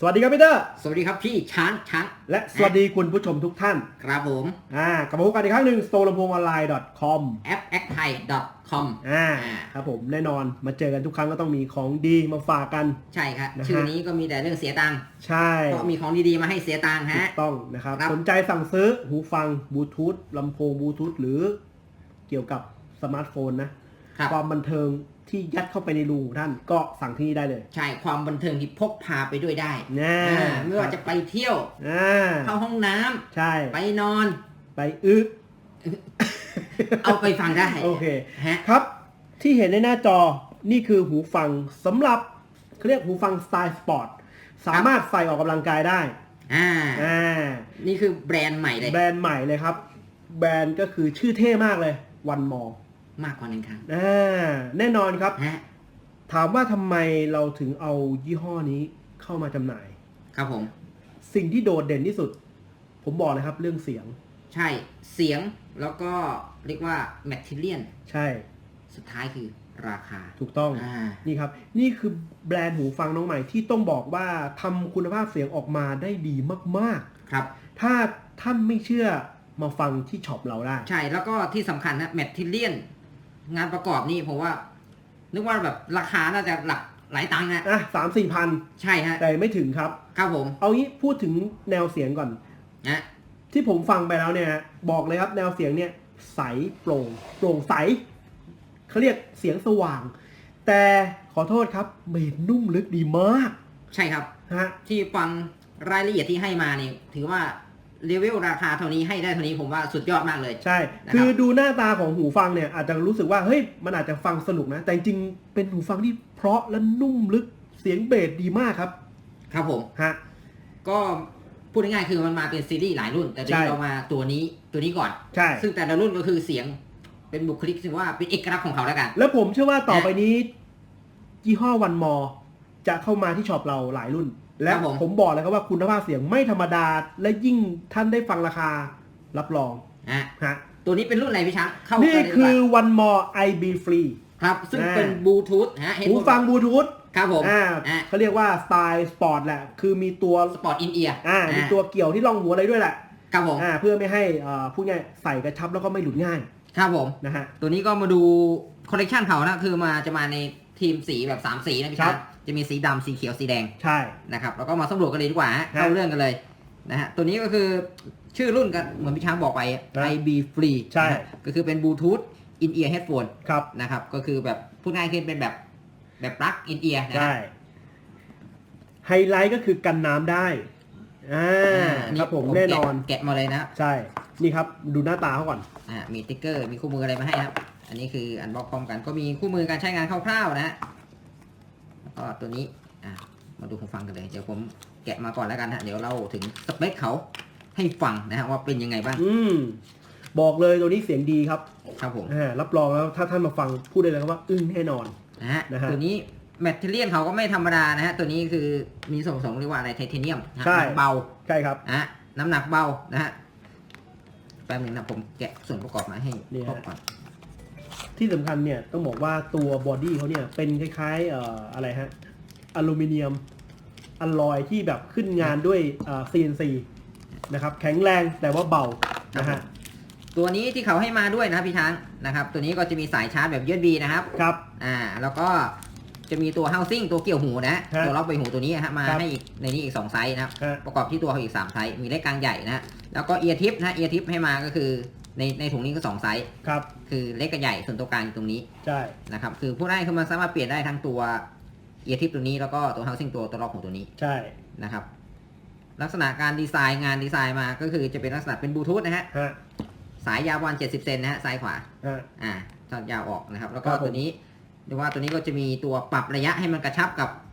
สวัสดีครับพีเตอร์สวัสดีครับพี่ช้างช้างและสวัสดีคุณผู้ชมทุกท่าน ครับผม อ่ากลับมาพบกันอีกครั้งหนึ่ง store ลำโพงออนไลน์ com แอป a c t h a i com อ่าอ่าครับผมแน่นอนมาเจอกันทุกครั้งก็ต้องมีของดีมาฝากกัน ใช่ครับนะฮะชื่อนี้ก็มีแต่เรื่องเสียตังค์ใช่เพราะมีของดีๆมาให้เสียตังค์ถูฮะกต้องนะครับครับ สนใจสั่งซื้อหูฟังบลูทูธลำโพงบลูทูธหรือเกี่ยวกับสมาร์ทโฟนนะครับความบันเทิง ที่ยัดเข้าไปในรูของท่านก็สั่งที่นี่ได้เลย ใช่ความบันเทิงที่พกพาไปด้วยได้แน่อ่าไม่ว่าจะไปเที่ยวอ่าเข้าห้องน้ำใช่ไปนอน ไปอึะเอาไปฟังได้โอเค ฮะ ครับที่เห็นในหน้าจอนี่คือหูฟังสำหรับเขาเรียกหูฟังสไตล์สปอร์ตสามารถใส่ออกกำลังกายได้อ่า อ่านี่คือแบรนด์ใหม่เลย แบรนด์ใหม่เลยครับ แบรนด์ก็คือชื่อเท่มากเลยวันมอ มากกว่าหนึ่งครั้งอ่าแน่นอนครับ ฮะ ถามว่าทำไมเราถึงเอายี่ห้อนี้เข้ามาจำหน่าย ครับผม สิ่งที่โดดเด่นที่สุด ผมบอกเลยครับเรื่องเสียงใช่ เสียง แล้วก็เรียกว่าแมทเทียนใช่สุดท้ายคือราคา ถูกต้อง อ่า นี่ครับ นี่คือแบรนด์หูฟังน้องใหม่ที่ต้องบอกว่าทำคุณภาพเสียงออกมาได้ดีมากครับ ๆ ถ้าท่านไม่เชื่อมาฟังที่ช็อปเราได้ ใช่ แล้วก็ที่สำคัญนะแมทเทียน งานประกอบนี่ผมว่า นึกว่าแบบราคาน่าจะหลักหลายตังค์นะอะสามสี่พันใช่ฮะแต่ไม่ถึงครับ ครับผมเอางี้พูดถึงแนวเสียงก่อนนะที่ผมฟังไปแล้วเนี่ยบอกเลยครับแนวเสียงเนี่ยใสโปร่งโปร่งใสเขาเรียกเสียงสว่าง แต่ขอโทษครับเบสนุ่มลึกดีมาก ใช่ครับนะฮะที่ฟังรายละเอียดที่ให้มานี่ถือว่า เลเวลราคาเท่านี้ให้ได้เท่านี้ผมว่าสุดยอดมากเลย ใช่นะครับคือดูหน้าตาของหูฟังเนี่ยอาจจะรู้สึกว่าเฮ้ยมันอาจจะฟังสนุกนะ แต่จริงๆเป็นหูฟังที่เพราะและนุ่มลึกเสียงเบสดีมากครับ ครับผมฮะก็พูดง่ายๆคือมันมาเป็นซีรีส์หลายรุ่น แต่ทีใช่นี้เรามาตัวนี้ตัวนี้ก่อนใช่ซึ่งแต่ละรุ่นก็คือเสียงเป็นบุคลิกถือว่าเป็นเอกลักษณ์ของเขาแล้วกัน แล้วผมเชื่อว่าต่อไปนี้ยี่ห้อวันมอจะเข้ามาที่ช็อปเราหลายรุ่น และครับผม ผมบอกเลยครับว่าคุณภาพเสียงไม่ธรรมดา และยิ่งท่านได้ฟังราคารับรองอะฮะตัวนี้เป็นรุ่นอะไรพี่ช้างเข้านี่กัเลยดีกว่าคือ one more IB free ครับ ซึ่งอ่าเป็นบลูทูธฮะ หูฟังบลูทูธครับผมอ่าอ่าเขาเรียกว่าสไตล์สปอร์ตแหละ คือมีตัวสปอร์ตอินเอียร์อ่ามีตัวเกี่ยวที่รองหัวอะไรด้วยแหละครับผม อ่าเพื่อไม่ให้อ่าพูดง่ายใส่กระชับแล้วก็ไม่หลุดง่ายครับผม นะฮะ ตัวนี้ก็มาดูคอลเลกชันเขานะ คือมาจะมาในทีมสีแบบ 3 สีนะพี่ครัช้าบ ง จะมีสีดำสีเขียวสีแดงใช่ นะครับแล้วก็มาสำรวจกันเลยดีกว่าฮะฮะเข้าเรื่องกันเลยนะฮะตัวนี้ก็คือชื่อรุ่นกันเหมือนพี่ช้างบอกไป ครับ IB Free ใช่ นะฮะก็คือเป็นบลูทูธอินเอียร์เฮดโฟนครับ นะครับก็คือแบบพูดง่ายขึ้นเป็นแบบแบบปลั๊กอินเอียร์นะใช่ฮะไฮไลท์ก็คือกันน้ำได้อ่าอ่าครับผมผมแน่นอน แกะแกะมาเลยนะครับใช่ นี่ครับดูหน้าตาเขาก่อน อ่ามีติ๊กเกอร์ มีคู่มืออะไรมาให้ครับ อันนี้คืออันบ็อกพร้อมกัน ก็มีคู่มือการใช้งานคร่าวๆนะฮะแล้ว ก็ตัวนี้อ่ามาดูหูฟังกันเลย เดี๋ยวผมแกะมาก่อนแล้วกันฮะเดี๋ยวเราถึงสเปคเขาให้ฟังนะฮะว่าเป็นยังไงบ้าง อืม บอกเลยตัวนี้เสียงดีครับครับผมอ่ารับรองแล้วถ้าท่านมาฟังพูดได้เลยครับว่า อึ้งแน่นอน นะฮะนะฮะตัวนี้แมทเทเรียนเขาก็ไม่ธรรมดานะฮะ ตัวนี้คือมีส่วนผสมเรียกว่าอะไรไทเทเนียมนะฮะใช่หนักเบา ใช่ครับ นะฮะน้ำหนักเบานะฮะแป๊บนึงนะผมแกะส่วนประกอบมาให้นี่ฮะ ครบก่อน ที่สำคัญเนี่ยต้องบอกว่าตัวบอดี้เขาเนี่ยเป็นคล้ายๆเอ่ออะไรฮะอลูมิเนียมอลลอยที่แบบขึ้นงานด้วยเอ่อ CNC นะครับแข็งแรงแต่ว่าเบานะฮะตัวนี้ที่เขาให้มาด้วยนะครับพี่ช้างนะครับ ตัวนี้ก็จะมีสายชาร์จแบบ USB นะครับครับ อ่าแล้วก็จะมีตัว housing ตัวเกี่ยวหูนะฮะตัวล็อกใบหูตัวนี้ฮะมาครับให้อีกในนี้อีก 2 ไซส์นะครับฮะ ประกอบที่ตัวเขาอีก 3 ไซส์มีเล็กกลางใหญ่นะแล้วก็เอียร์ทิปนะเอียร์ทิปให้มาก็คือ ในในถุงนี้ก็2ไซส์ครับ คือเล็กกับใหญ่ส่วนตัวกลางอยู่ตรงนี้ใช่นะครับคือผู้ได้คือมันสามารถเปลี่ยนได้ทั้งตัวเอียร์ทิปตัวนี้แล้วก็ตัว housing ตัวตัวล็อกของตัวนี้ใช่นะครับ ลักษณะการดีไซน์งานดีไซน์มาก็คือจะเป็นลักษณะเป็นบลูทูธนะฮะฮะสายยาวประมาณ70เซนนะฮะซ้ายขวาฮะอ่าทอดยาวออกนะครับ แล้วก็ครับผมตัวนี้เรียกว่าตัวนี้ก็จะมีตัวปรับระยะให้มันกระชับกับต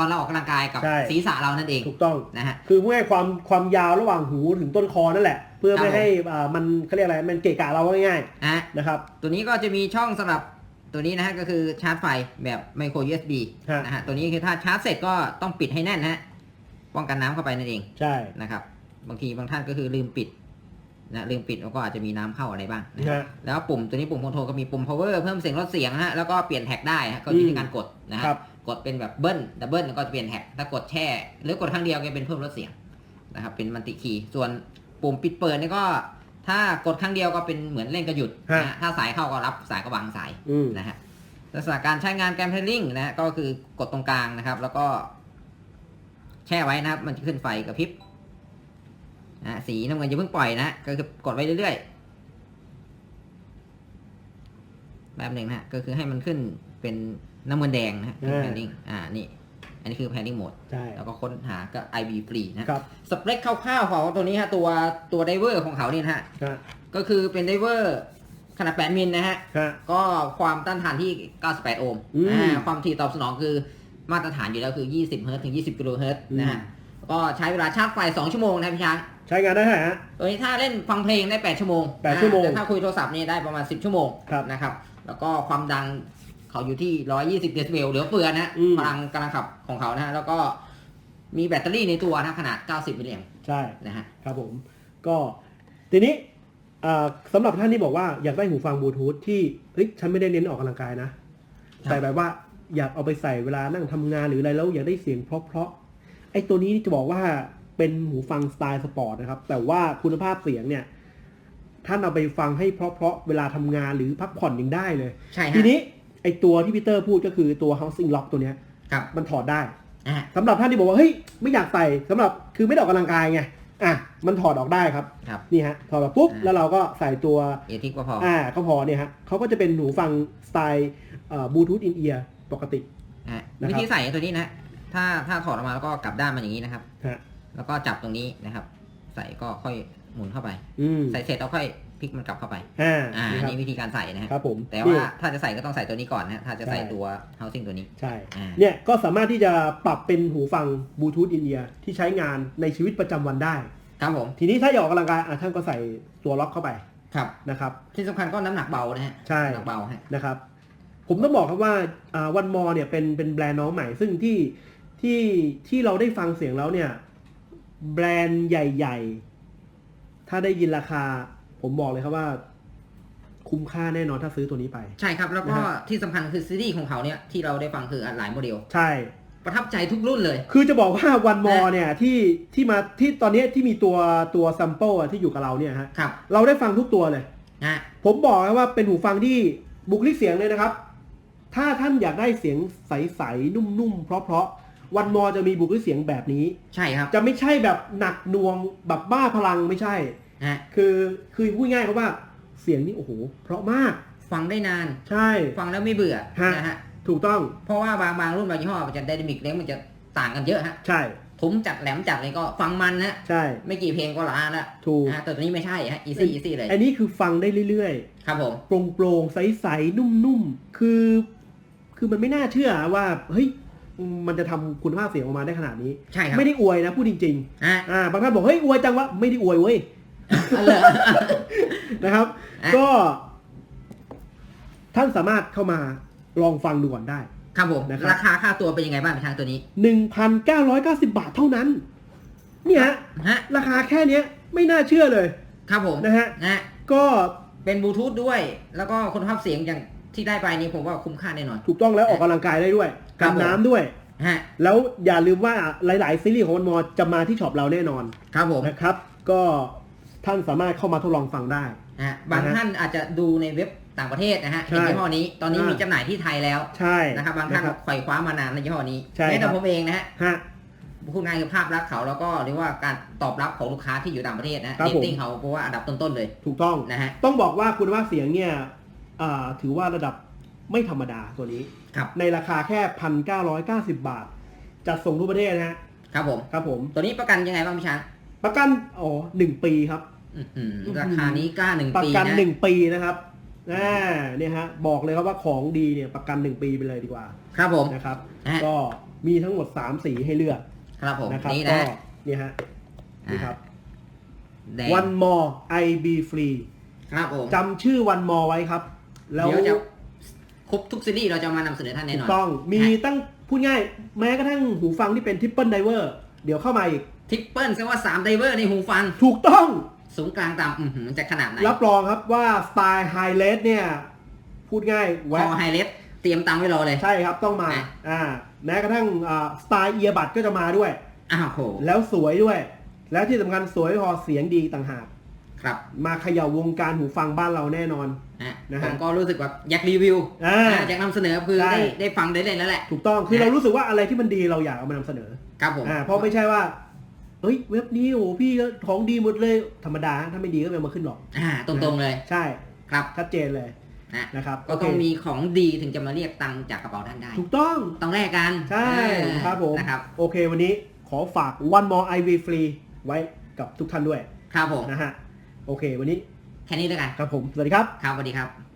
อนเราออกกำลังกายกับใช่ ศีรษะเรานั่นเองถูกต้อง นะฮะ คือเพื่อให้ความความยาวระหว่างหูถึงต้นคอนั่นแหละ เพื่อครับไม่ให้อ่ามันเขาเรียกอะไรมันเกะกะเราง่ายอะๆนะครับ ตัวนี้ก็จะมีช่องสำหรับตัวนี้นะฮะก็คือชาร์จไฟแบบไมโคร USB ฮะ นะฮะตัวนี้คือถ้าชาร์จเสร็จก็ต้องปิดให้แน่นนะฮะป้องกันน้ำเข้าไปนั่นเองใช่ นะครับบางทีบางท่านก็คือลืมปิดนะลืมปิดแล้วก็อาจจะมีน้ำเข้าอะไรบ้างนะนะฮะฮะแล้วปุ่มตัวนี้ปุ่มคอนโทรลก็มีปุ่ม power เพิ่มเสียงลดเสียงฮะแล้วก็เปลี่ยนแท็กได้ฮะก็อยู่อืที่ม การกดนะฮะครับ กดเป็นแบบเบิ้ลดับเบิลก็จะเปลี่ยนแท็บถ้ากดแช่ หรือกดครั้งเดียวก็เป็นเพิ่มลดเสียงนะครับเป็นมันติคีย์ส่วนปุ่มปิดเปิดนี่ก็ถ้ากดครั้งเดียวก็เป็นเหมือนเล่นกระหยุดนะฮะถ้าสายเข้าก็รับสายก็วางสายอืม นะฮะลักษณะการใช้งานแกมเพลลิงนะฮะก็คือกดตรงกลางนะครับ แล้วก็ แช่ไว้นะครับ มันจะขึ้นไฟกระพริบนะฮะสีน้ำเงินอย่าเพิ่งปล่อยนะก็คือกดไว้เรื่อยๆแบบหนึ่งนะฮะก็คือให้มันขึ้นเป็น น้ำเงินแดงนะฮะอ่า แพลลิงอ่านี่ อันนี้คือแพลลิงโหมด ใช่ แล้วก็ค้นหาก็ IB ฟรีนะครับ สเปคคร่าวๆของตัวนี้ฮะตัวตัวไดเวอร์ของเขาเนี่ยนะฮะ ฮะก็คือเป็นไดเวอร์ขนาด 8 มิลนะฮะ ฮะ ก็ความต้านทานที่ 98 โอห์มอืมอ่าความถี่ตอบสนองคือมาตรฐานอยู่แล้วคือ 20 เฮิร์ตซ์ถึง 20 กิโลเฮิรตซ์นะฮะก็ใช้เวลาชาร์จไฟ 2 ชั่วโมงนะพี่ช้าง ใช้งานได้เท่าไหร่ฮะ ตัวนี้ถ้าเล่นฟังเพลงได้ 8 ชั่วโมงแปดชั่วโมงแต่ถ้าคุยโทรศัพท์นี่ได้ประมาณ 10 ชั่วโมงครับ นะครับ แล้วก็ความดัง เขาอยู่ที่ 120 เดซิเบลเหลือเฟือนะฮะอืมพลังกำลังขับของเขานะฮะแล้วก็มีแบตเตอรี่ในตัวนะขนาด 90 มิลลิแอมป์ใช่ นะฮะ ครับผม ก็ทีนี้อ่าสำหรับท่านที่บอกว่าอยากได้หูฟังบลูทูธที่เฮ้ยฉันไม่ได้เน้นออกกำลังกายนะ ครับ แต่แบบว่าอยากเอาไปใส่เวลานั่งทำงานหรืออะไรแล้วอยากได้เสียงเพราะๆไอ้ตัวนี้จะบอกว่าเป็นหูฟังสไตล์สปอร์ตนะครับ แต่ว่าคุณภาพเสียงเนี่ย ท่านเอาไปฟังให้เพราะๆเวลาทำงานหรือพักผ่อนยังได้เลย ใช่ฮะทีนี้ ไอ้ตัวที่พีเตอร์พูดก็คือตัว housing lock ตัวเนี้ยครับมันถอดได้อะสำหรับท่านที่บอกว่าเฮ้ยไม่อยากใส่สำหรับคือไม่ได้ออกกำลังกายไงอะมันถอดออกได้ครับครับนี่ฮะถอดมาปุ๊บอ่าแล้วเราก็ใส่ตัวเอทิกก็พออ่าก็พอเนี่ยฮะเขาก็จะเป็นหูฟังสไตล์บลูทูธอินเอียร์ปกติอะนะครับวิธีใส่ตัวนี้นะ ถ้าถ้าถอดออกมาแล้วก็กลับด้านมาอย่างนี้นะครับฮะแล้วก็จับตรงนี้นะครับ ใส่ก็ค่อยหมุนเข้าไปอืมใส่เสร็จแล้วค่อย พลิกมันกลับเข้าไป อ่าอ่านี่อันครับนี้วิธีการใส่นะฮะครับผมแต่นี่ว่าถ้าจะใส่ก็ต้องใส่ตัวนี้ก่อนนะฮะถ้าจะใส่ใช่ตัว housing ตัวนี้ ใช่ อ่า เนี่ยก็สามารถที่จะปรับเป็นหูฟังบลูทูธอินเอียร์ที่ใช้งานในชีวิตประจำวันได้ ครับผมทีนี้ถ้าอยากออกกำลังกายอะท่านก็ใส่ตัวล็อกเข้าไปครับ นะครับ ที่สำคัญก็น้ำหนักเบานะฮะใช่ น้ำหนักเบาฮะ นะครับ ผมต้องบอกครับว่าวันมอเนี่ยเป็นเป็นแบรนด์น้องใหม่ ซึ่งที่ที่ที่เราได้ฟังเสียงแล้วเนี่ย แบรนด์ใหญ่ ๆ ถ้าได้ยินราคา ผมบอกเลยครับว่า คุ้มค่าแน่นอนถ้าซื้อตัวนี้ไป ใช่ครับ แล้วก็นะฮะ ที่สำคัญคือซีรีส์ของเขาเนี่ยที่เราได้ฟังคือหลายโมเดล ใช่ ประทับใจทุกรุ่นเลย คือจะบอกว่าวันมอเนี่ยที่ที่มาที่ตอนนี้ที่มีตัวตัวซัมเปิลที่อยู่กับเราเนี่ยฮะครับเราได้ฟังทุกตัวเลย นะ ผมบอกเลยว่าเป็นหูฟังที่บุคลิกเสียงเลยนะครับ ถ้าท่านอยากได้เสียงใสๆนุ่มๆเพราะๆวันมอจะมีบุคลิกเสียงแบบนี้ ใช่ครับ จะไม่ใช่แบบหนักหน่วงแบบบ้าพลังไม่ใช่ นะคือคือพูดง่ายครับว่าเสียงนี่โอ้โหเพราะมากฟังได้นาน ใช่ ฟังแล้วไม่เบื่อฮะนะฮะถูกต้อง เพราะว่าบางบางรุ่นบางยี่ห้อมันจะไดนามิกเล้งมันจะต่างกันเยอะฮะใช่ทุ้มจัดแหลมจัดเลยก็ฟังมันนะใช่ ไม่กี่เพลงก็ล้าละถูกนะฮะแต่ตัวนี้ไม่ใช่ฮะ easy easy เลย อันนี้คือฟังได้เรื่อยครับผมๆโปร่งๆใสๆนุ่มๆ คือ คือมันไม่น่าเชื่อว่าเฮ้ยมันจะทำคุณภาพเสียงออกมาได้ขนาดนี้ ใช่ครับ ไม่ได้อวยนะพูดจริงฮะๆอ่าบางท่านบอกเฮ้ยอวยจังวะไม่ได้อวยเว้ยเอาเลยนะครับอะก็ ท่านสามารถเข้ามาลองฟังดูก่อนได้ ครับผม นะครับ ราคาค่าตัวเป็นยังไงบ้างทางตัวนี้ 1,990 บาทเท่านั้น เนี่ยฮะฮะ ราคาแค่เนี้ยไม่น่าเชื่อเลย ครับผมนะฮะ นะฮะก็เป็นบลูทูธด้วย แล้วก็คุณภาพเสียงอย่างที่ได้ไปนี่ผมว่าคุ้มค่าแน่นอน ถูกต้องแล้วออกกำลังกายได้ด้วยครักับผมน้ำด้วย ฮะ แล้วอย่าลืมว่าหลาย ๆ ซีรีส์ของวันมอจะมาที่ช็อปเราแน่นอนครับผม นะครับ ก็ ท่านสามารถเข้ามาทดลองฟังได้ฮะบางนะฮะท่านอาจจะดูในเว็บต่างประเทศนะฮะใช่เห็นยี่ห้อนี้ตอนนี้อ่ามี มีจำหน่ายที่ไทยแล้วใช่ นะครับบางท่านครับไขว่คว้ามานานในยี่ห้อนี้ใช่แม้ครัแต่บ ผมเองนะฮะฮะ พูดง่ายคือภาพลักษณ์เขาแล้วก็เรียกว่าการตอบรับของลูกค้าที่อยู่ต่างประเทศนะครัเรบตผม ติ้งเขาเพราะว่าอันดับต้นๆเลยถูกต้อง นะฮะต้องบอกว่าคุณภาพเสียงเนี่ยอ่าถือว่าระดับไม่ธรรมดาตัวนี้ ครับในราคาแค่พันเก้าร้อยเก้าสิบาท จัดส่งทุกประเทศนะฮะครับผม ครับผม ตัวนี้ประกันยังไงบ้างพี่ช้าง ประกันอ๋อหนึ่งปีครับอื้อหืออื้อหือราคานี้กล้าหนึ่งประปีกันนะหนึ่งปีนะครับอ่าเนี่ยฮะบอกเลยครับว่าของดีเนี่ยประกันหนึ่งปีไปเลยดีกว่า ครับผมนะครับฮะก็มีทั้งหมดสามสีให้เลือก ครับผมนะครับนี่ก็นะเนี่ยฮะนี่ครับแดง one more I be free ครับผมจำชื่อ one more ไว้ครับ แล้วเดี๋ยวจะครบทุกซีรีส์เราจะมานำเสนอท่านแน่ถูนกอนต้องมีตั้งพูดง่าย แม้กระทั่งหูฟังที่เป็น triple diver เดี๋ยวเข้ามาอีก ทริปเปิลแสดงว่า 3 ไดเวอร์ในหูฟัง ถูกต้อง สูงกลางต่ำอื้อหือจะขนาดไหนรับรองครับว่าสไตล์ไฮเลสเนี่ย พูดง่ายคแวะอไฮเลสเตรียมตังค์ไว้รอเลย ใช่ครับต้องมาอะ อ่าแม้กระทั่งอ่าสไตล์เอียบัดก็จะมาด้วย อ้าวโหแล้วสวยด้วย แล้วที่สำคัญสวยไม่พอเสียงดีต่างหาก ครับมาเขย่าวงการหูฟังบ้านเราแน่นอนนะนะฮะผมก็รู้สึกแบบอยากรีวิวอ่าอ่าอยากนำเสนอคือใช่ได้ได้ฟังได้เล่นแล้วแหละ ถูกต้องคือนะ เรารู้สึกว่าอะไรที่มันดีเราอยากเอามานำเสนอครับผม อ่าเพราะไม่ใช่ว่า เฮ้ยเว็บนี้โอ้โหพี่ก็ของดีหมดเลยธรรมดาถ้าไม่ดีก็ไม่เอามาขึ้นหรอก อ่า ตรงๆเลยใช่ครับชัดเจนเลยนะนะครับก็ต้องโเคมีของดีถึงจะมาเรียกตังค์จากกระเป๋าท่านได้ ถูกต้องต้องแลกกัน ใช่เออครับผมนะครับโอเควันนี้ขอฝาก one more IV free ไว้กับทุกท่านด้วย ครับผมนะฮะโอเค วันนี้แค่นี้แล้วกันครับผมสวัสดีครับครับสวัสดีครับ